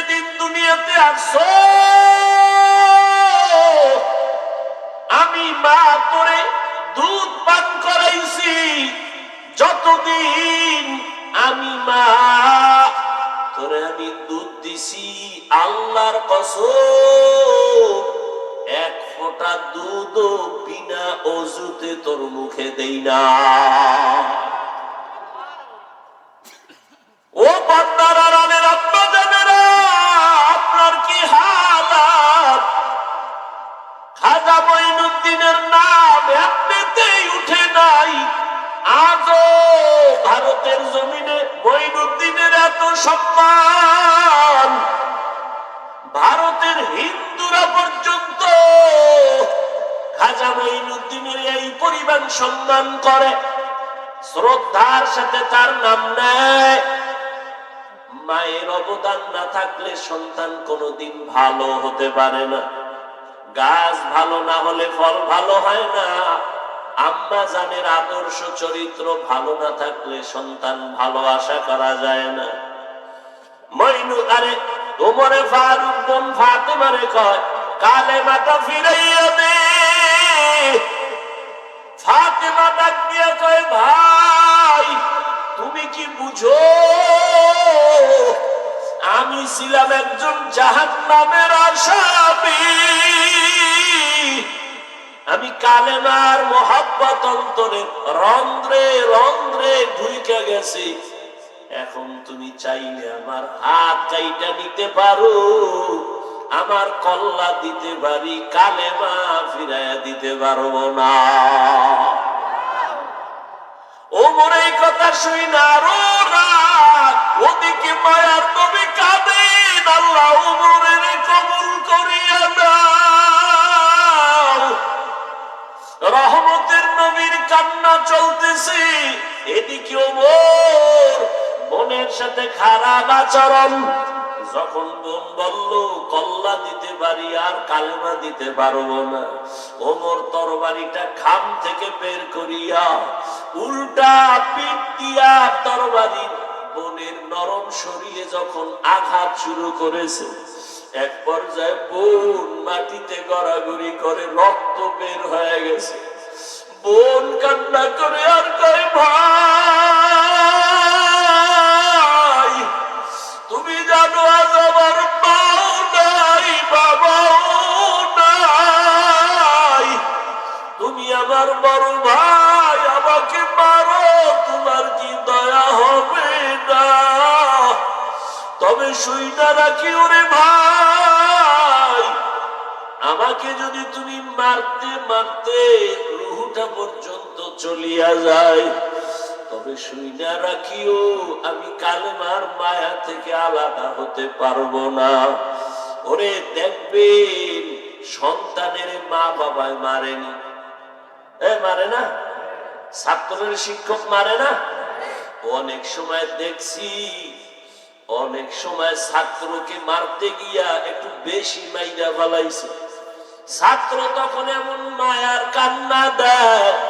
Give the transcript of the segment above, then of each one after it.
যেদিন দুনিয়াতে আসছো আমি মা তোরে দুধ পান করাইছি। যতদিন আমি মা তোরে আমি দুধ দিছি, আল্লাহর কসম, এক ফোঁটা দুধও বিনা অজুতে তোর মুখে দেই না। সম্মান। ভারতের হিন্দুরা পর্যন্ত খাজা মঈনুদ্দিনের এই পরিমাণ সম্মান করে। শ্রদ্ধার সাথে তার নাম নেয়। মায়ের অবদান না থাকলে সন্তান কোনোদিন ভালো হতে পারে না। গাছ ভালো না হলে ফল ভালো হয় না। আম্মা জানের আদর্শ চরিত্র ভালো না থাকলে সন্তান ভালো আশা করা যায় না। মইনু, আরে ওমরে ফারুক বোন ফাতেমারে কয় কালে মাটা ফিরাইয়া দে। ফাতেমা ডাক দিয়া কয়, ভাই, তুমি কি বুঝো? আমি ছিলাম একজন জাহান নামের আসামি। আমি কালেমার মোহাব্বত অন্তরে রন্ধ্রে রন্ধ্রে ঢুইকে গেছি। এখন তুমি চাইলে আমার হাত কাইটা নিতে পারো, আমার কল্লা দিতে পারি, কালেমা ফিরাইয়া দিতে পারব না। ও মোর এই কথা শুই না রাত ওদিকে মায়ার নবী কাঁদেন আল্লাহ উমরের কবুল করিয়া দাও। রহমতের নবীর কান্না চলতেছে, এদিকে ওমর বোনের সাথে খারাপ আচরণ। যখন বোন বলল, কল্লা দিতে পারি আর কালেমা দিতে পারব না। ওমর তরবারিটা খাম থেকে বের করিয়া উল্টা পিঠ দিয়া তরবারির বোনের নরম শরীরে যখন আঘাত শুরু করেছে, এক পর্যায়ে বোন মাটিতে গড়াগড়ি করে রক্ত বের হয়ে গেছে। বোন কান্না করে আর কয়, ভাই! আমার বড় ভাই, আমাকে মারো তোমার কি দয়া হবে না? তবে শুই না রাখি ওরে ভাই। আমাকে যদি তুমি মারতে মারতে রুহুটা পর্যন্ত চলিয়া যায়। তবে শুই না রাখিও, আমি কালেমার মায়া থেকে আলাদা হতে পারব না। ওরে দেখবেন, সন্তানের মা বাবায় মারেনি। মারে না? ছাত্রের শিক্ষক মারে না? অনেক সময় দেখছি, অনেক সময় ছাত্রকে মারতে গিয়া একটু বেশি মাইরা ফেলাইছে। ছাত্র তখন এমন মায়ার কান্না দেয়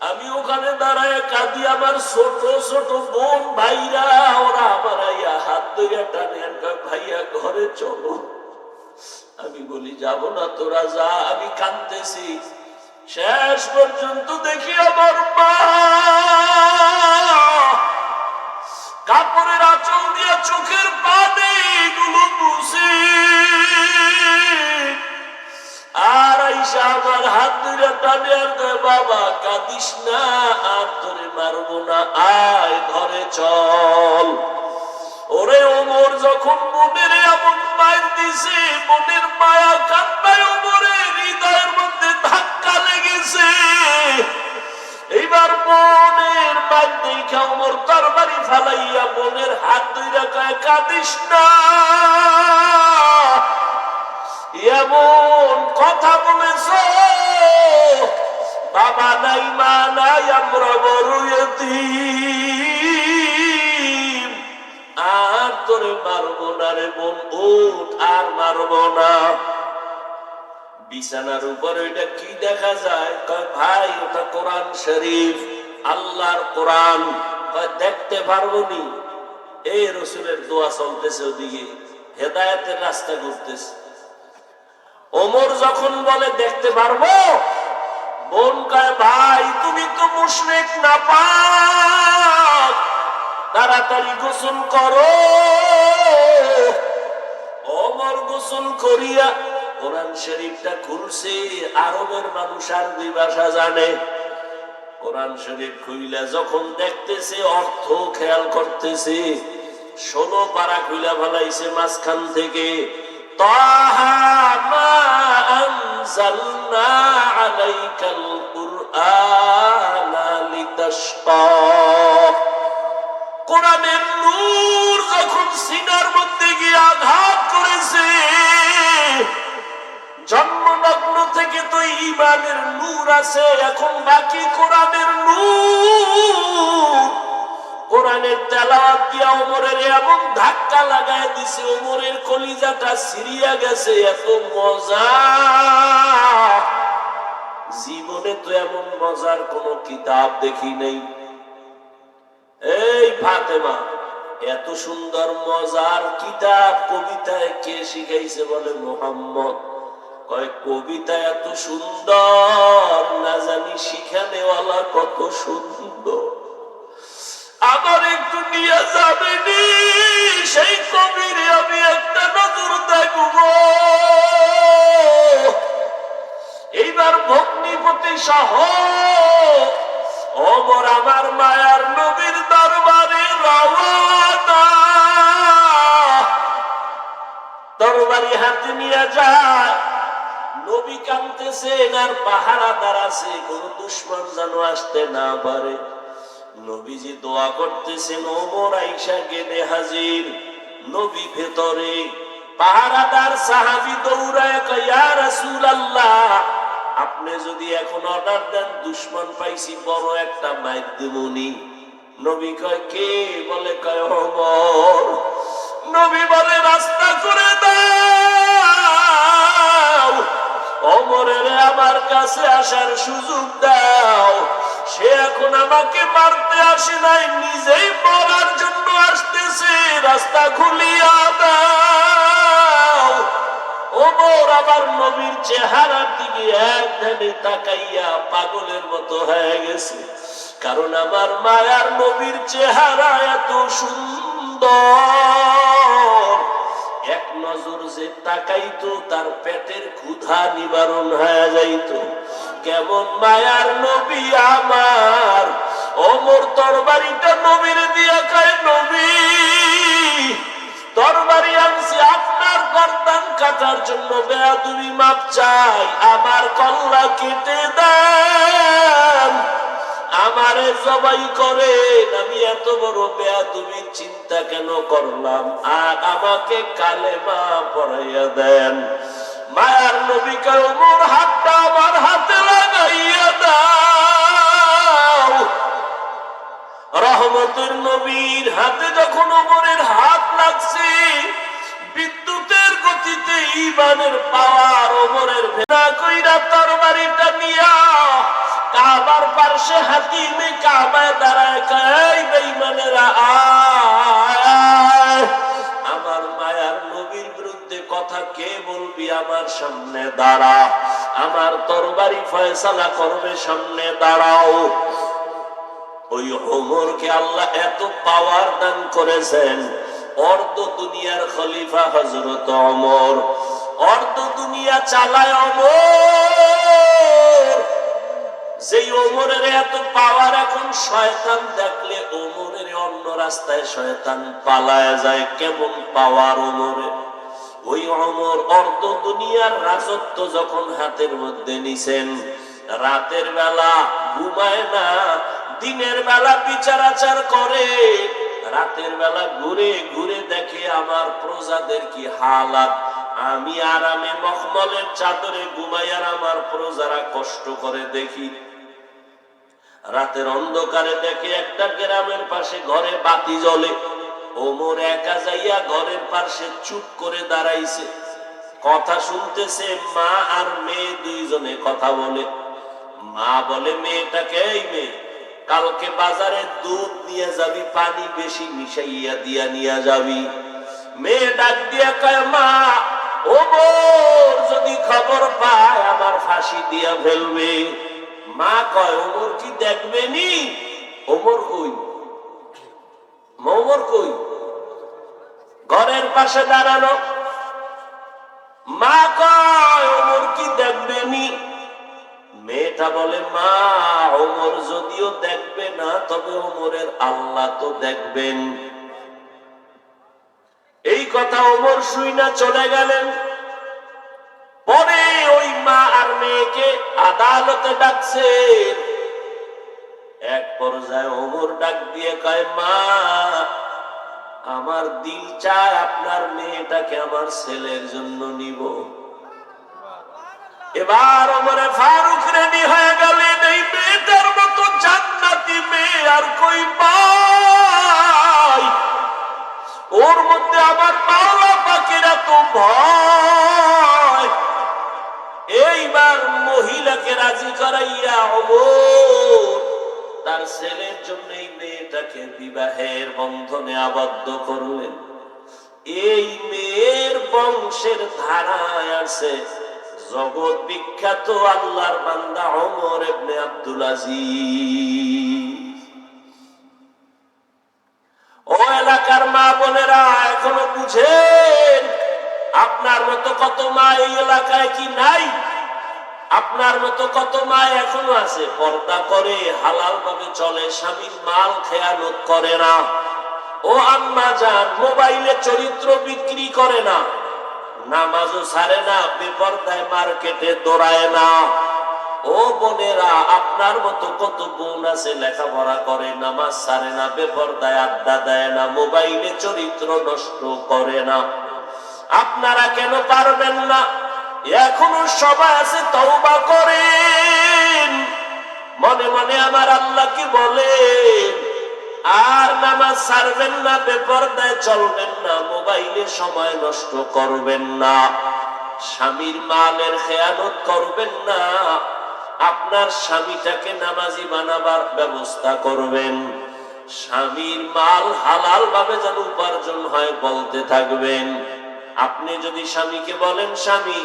আমি ওখানে দাঁড়ায় কাঁদি আমার ছোট ছোট বোন ভাইরা, ওরা আমার হাত ধরিয়া টানে ভাইয়া ঘরে চলো। আমি বলি, যাব না তোরা, যা। আমি কাঁদতেছি। শেষ পর্যন্ত দেখি আমার কাপড়ের আঁচল দিয়ে চোখের পানি গুলো মুছে। আর আইসা আমার হাত ধরে টানে আর বাবা, কাঁদিস না, আর তোরে মারবো না, আয় ঘরে চল। ওরে ওমর যখন মনের এমন মায়ের দিছে, মনের মায়া কান্নায় ওমরের হৃদয়ের মধ্যে ধাক্কা লেগেছে। এইবার মনের মায়ের দেখা ওমর তরবারি ফালাইয়া মনের হাত দুই রাখায় কাঁদিস না বিছানার উপরে ওইটা কি দেখা যায়? ভাই, ওটা কোরআন শরীফ। আল্লাহর কোরআন। দেখতে পারব নি? এই রসুলের দোয়া চলতেছে ওদিকে। হেদায়তের রাস্তা ঘুরতেছে। ওমর যখন বলে, দেখতে পারব? বোন ভাই, তুমি তো না তাড়াতাড়ি গোসল করো। অমর গোসল করিয়া কোরআন শরীফটা খুলছে, আরবের মানুষ আরবি ভাষা জানে। কোরআন শরীফ খুইলা যখন দেখতেছে, অর্থ খেয়াল করতেছে। ষোলো পারা খুইলা ভালাইছে মাঝখান থেকে। কোরআনের নূর যখন সিনার মধ্যে গিয়ে আঘাত করেছে, জন্মলগ্ন থেকে তো ইমানের নূর আছে, এখন বাকি কোরআনের নূর কোরআনের তেলাওয়াত দিয়া ওমরের এমন ধাক্কা লাগায় দিছে ওমরের কলিজাটা সিরিয়া গেছে, এত মজা। জীবনে তো এমন মজার কোনো কিতাব দেখি নেই। এই ফাতেমা, এত সুন্দর, মজার কিতাব কবিতায় কে শিখাইছে বলে মোহাম্মদ? কয়, কবিতা এত সুন্দর, না জানি শিখানেওয়ালা কত সুন্দর। নিয়ে যাবেনি। সেই কবিরে আমি একটা নজর দেখব। এইবার ভগ্নিপতি সহ অমর আমার মায়ার নবীর দরবারে তরবারি হাতে নিয়ে যায়। নবী কানতেছেন আর পাহারাদার আছে, কোন দুশ্মন যেন আসতে না পারে। নবীজি দোয়া করতেছেন ওমর আইসা গেলে হাজির। নবী ভেতরে পাহারাদার সাহাবি দৌড়ায় কয়, ইয়া রাসূলুল্লাহ আপনি যদি এখন অর্ডার দেন দুশ্মন পাইছি বড় একটা মাইক নবী কয় কে? বলে কয় ওমর। নবী বলে রাস্তা করে দাও অমরের আমার কাছে আসার সুযোগ দাও। সে এখন আমাকে মারতে আসে নাই, নিজেই মরার জন্য আসতেছে, রাস্তা খুলিয়া দাও। ওমর আবার নবীর চেহারার দিকে এক ধ্যানে তাকাইয়া পাগলের মতো হয়ে গেছে, কারণ আমার মায়ার নবীর চেহারা এত সুন্দর। এক নজর যে তাকাইতো, তার পেটের ক্ষুধা নিবারণ হয়ে যাইতো। কেমন মায়ার নবী আমার? ওমর তরবারিটা নবীর দিয়া কয় নবী। আমার কল্লা কেটে আমারে জবাই করে আমি এত বড় বেয়াদুবির চিন্তা কেন করলাম? আর আমাকে কালেমা পড়াইয়া দেন। মায়ার নবী মোর হাতটা আমার হাতে দাও। রহমতের নবীর হাতে যখন ওমরের হাত লাগছে, বিদ্যুতের গতিতে ইমানের পাওয়ার ওমরের ভেনা কইরা তরবারিটা নিয়া কাবার পার্শ্বে হাতিমে কাবায় দাঁড়ায় কয় বেঈমানেরা আয় কথা কে বলবি আমার সামনে দাঁড়া? আমার তরবারি ফয়সালা করবে সামনে দাঁড়াও। ওই ওমরকে আল্লাহ এত পাওয়ার দান করেছেন। অর্ধ দুনিয়ার খলিফা হজরত অমর অর্ধ দুনিয়া চালায় অমর যেই ওমরের এত পাওয়ার এখন শয়তান দেখলে ওমরের অন্য রাস্তায় শয়তান পালায় যায়। কেমন পাওয়ার ওমরে ওই অমর অর্ধ দুনিয়ার রাজত্ব যখন হাতের মধ্যে নিছেন, রাতের বেলা ঘুমায় না, দিনের বেলা বিচার আচার করে, রাতের বেলা ঘুরে ঘুরে দেখে আমার প্রজাদের কি হালাত। আমি আরামে মখমলের চাদরে ঘুমাই আর আমার প্রজারা কষ্ট করে দেখি। রাতের অন্ধকারে দেখে একটা গ্রামের পাশে ঘরে বাতি জ্বলে। ওমর একা যাইয়া ঘরের পাশে চুপ করে দাঁড়াইছে। কথা শুনতেছে মা আর মেয়ে দুইজনে কথা বলে। মা বলে মেয়েটাকে এই মেয়ে? কালকে বাজারে দুধ নিয়ে যাবি, পানি বেশি মিশাইয়া দিয়া নিয়ে যাবি। মেয়ে ডাক দিয়া কয়, মা ও বোর যদি খবর পায়, আমার ফাঁসি দিয়া ফেলবে। মা কয়, ওমর কি দেখবে নি? ওমর কই? ওমর কই? ঘরের পাশে দাঁড়ানো মা কয়, ওমর কি দেখবে নি? মেয়েটা বলে, মা, ওমর যদিও দেখবে না, তবে ওমরের আল্লাহ তো দেখবেন। এই কথা ওমর শুই না চলে গেলেন। পরে ওই মা আর মেয়েকে আদালতে ডাকছে। এক পর্যায়ে ওমর ডাক দিয়ে কয়, মা আমার দিল চায় আপনার মেয়েটাকে আমার ছেলের জন্য নিব। এবার ওমরে ফারুক রেডি হয়ে গেলেন, এই মেয়েটার মতো জান্নাতি মেয়ে আর কই পাই? ওর মধ্যে আমার মাওলা পাখির এত ভয়। এইবার মহিলাকে রাজি করাইয়া অমর তার ছেলের জন্য এই মেয়েটাকে বিবাহের বন্ধনে আবদ্ধ করলেন। এই মেয়ের বংশের ধারায় আছে জগৎ বিখ্যাত আল্লাহর বান্দা অমর এবনে আব্দুল আজিজ। ও এলাকার মা বোনেরা, এখনও বুঝেন আপনার মতো কত মা এই এলাকায় কি নাই? আপনার মতো কত মা এখনও আছে? পর্দা করে হালাল ভাবে চলে, স্বামীর মাল খেয়ানত করে না। ও আম্মা যান, মোবাইলে চরিত্র বিক্রি করে না। নামাজও ছাড়ে না, বেপর্দায় মার্কেটে দৌড়ায় না। ও বোনেরা, আপনার মতো কত বোন আছে, লেখাপড়া করে, নামাজ ছাড়ে না, বেপর্দায় আড্ডা দেয় না, মোবাইলে চরিত্র নষ্ট করে না। আপনারা কেন পারবেন না? এখনও সবাই আছে, তওবা করেন। মনে মনে আমার আল্লাহ কি বলেন, আর নামাজ ছাড়বেন না, বেপরদায় চলবেন না, মোবাইলে সময় নষ্ট করবেন না। স্বামীর মালের খেয়ানত করবেন না, আপনার স্বামীটাকে নামাজি বানাবার ব্যবস্থা করবেন। স্বামীর মাল হালাল ভাবে যেন উপার্জন হয়, বলতে থাকবেন। আপনি যদি স্বামীকে বলেন, স্বামী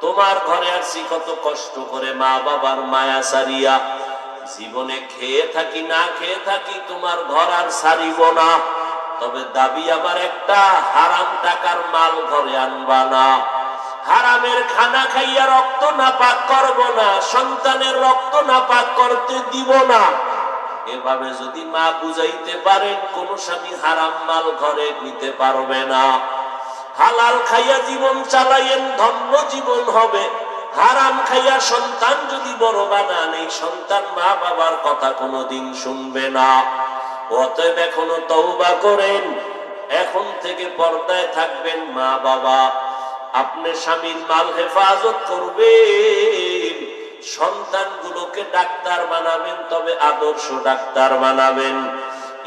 তোমার ঘরে আসছি কত কষ্ট করে মা বাবার মায়া সারিয়া। জীবনে খেয়ে থাকি, না খেয়ে থাকি তোমার ঘর আর সারিব না। তবে দাবি আমার একটা, হারাম টাকার মাল ঘরে আনবা না। হারামের খানা খাইয়া রক্ত না পাক করব না, সন্তানের রক্ত না পাক করতে দিব না। এভাবে যদি মা বুঝাইতে পারেন, কোন স্বামী হারাম মাল ঘরে নিতে পারবে না। হালাল খাইয়া জীবন চালাইয়েন, ধন্য জীবন হবে। হারাম খাইয়া সন্তান যদি বড় বানান এই সন্তান মা বাবার কথা কোনোদিন শুনবে না। অতএব এখনও তওবা করেন। এখন থেকে পর্দায় থাকবেন মা বাবা আপনি স্বামীর মাল হেফাজত করবেন। সন্তানগুলোকে ডাক্তার বানাবেন, তবে আদর্শ ডাক্তার বানাবেন।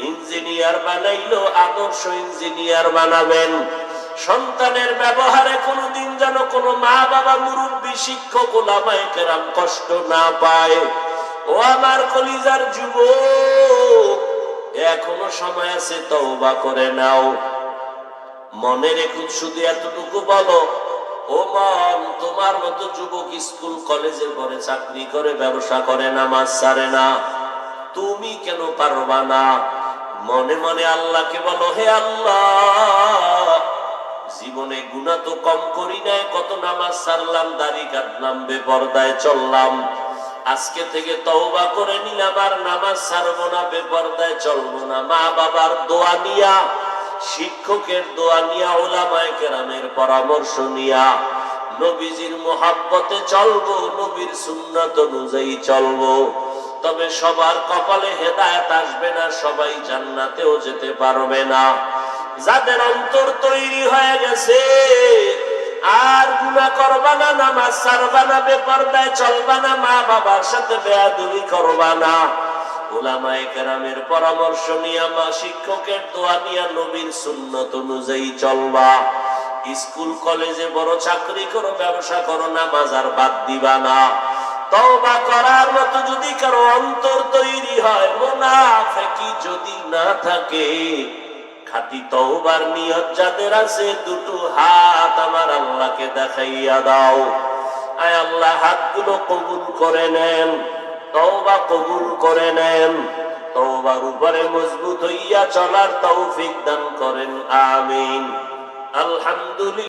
ইঞ্জিনিয়ার বানাইলো আদর্শ ইঞ্জিনিয়ার বানাবেন। সন্তানের ব্যবহারে কোনোদিন যেন কোনো মা বাবা মুরব্বী, শিক্ষক, ওলামায় কেরাম কষ্ট না পায়। ও আমার কলিজার যুব এখনও সময় আছে, তওবা করে নাও। মনে রেখুন শুধু এতটুকু বলো, ও মন, তোমার মতো যুবক স্কুল কলেজে পরে চাকরি করে, ব্যবসা করে না নামাজ ছাড়ে না। তুমি কেন পারবা না? মনে মনে আল্লাহকে বলো, হে আল্লাহ জীবনে গুণা তো কম করি নাই, কত নামাজ সারলাম, দাড়ি কাটলাম, বেপর্দায় চললাম। আজকে থেকে তওবা করে নিলাম, আর নামাজ ছাড়বো না, বেপর্দায় চলবো না। মা বাবার দোয়া নিয়া, শিক্ষকের দোয়া নিয়া, ওলামায় কেরামের পরামর্শ নিয়া, নবীজির মোহাব্বতে চলবো, নবীর সুন্নত অনুযায়ী চলবো। তবে সবার কপালে হেদায়েত আসবে না, সবাই জান্নাতেও যেতে পারবে না। যাদের অন্তর তৈরি হয়ে গেছে, আর গুণা করবা না, নামাজ ছাড়বা না, বেপরদায় চলবা না মা বাবার সাথে বেয়াদুবি করবা না। স্কুল, কলেজে বড় চাকরি করো, ব্যবসা করো বাদ দিবা না। করার মতো যদি কারও অন্তর তৈরি হয়, মোনাফেকি যদি না থাকে খাটি তওবার নিয়ত যাদের আছে, দুটো হাত আমার আল্লাহকে দেখাইয়া দাও। আয় আল্লাহ, হাতগুলো কবুল করে নেন, তওবা কবুল করে নেন। তওবার উপরে মজবুত হইয়া চলার তৌফিক দান করেন, আমিন। আলহামদুলিল্লাহ।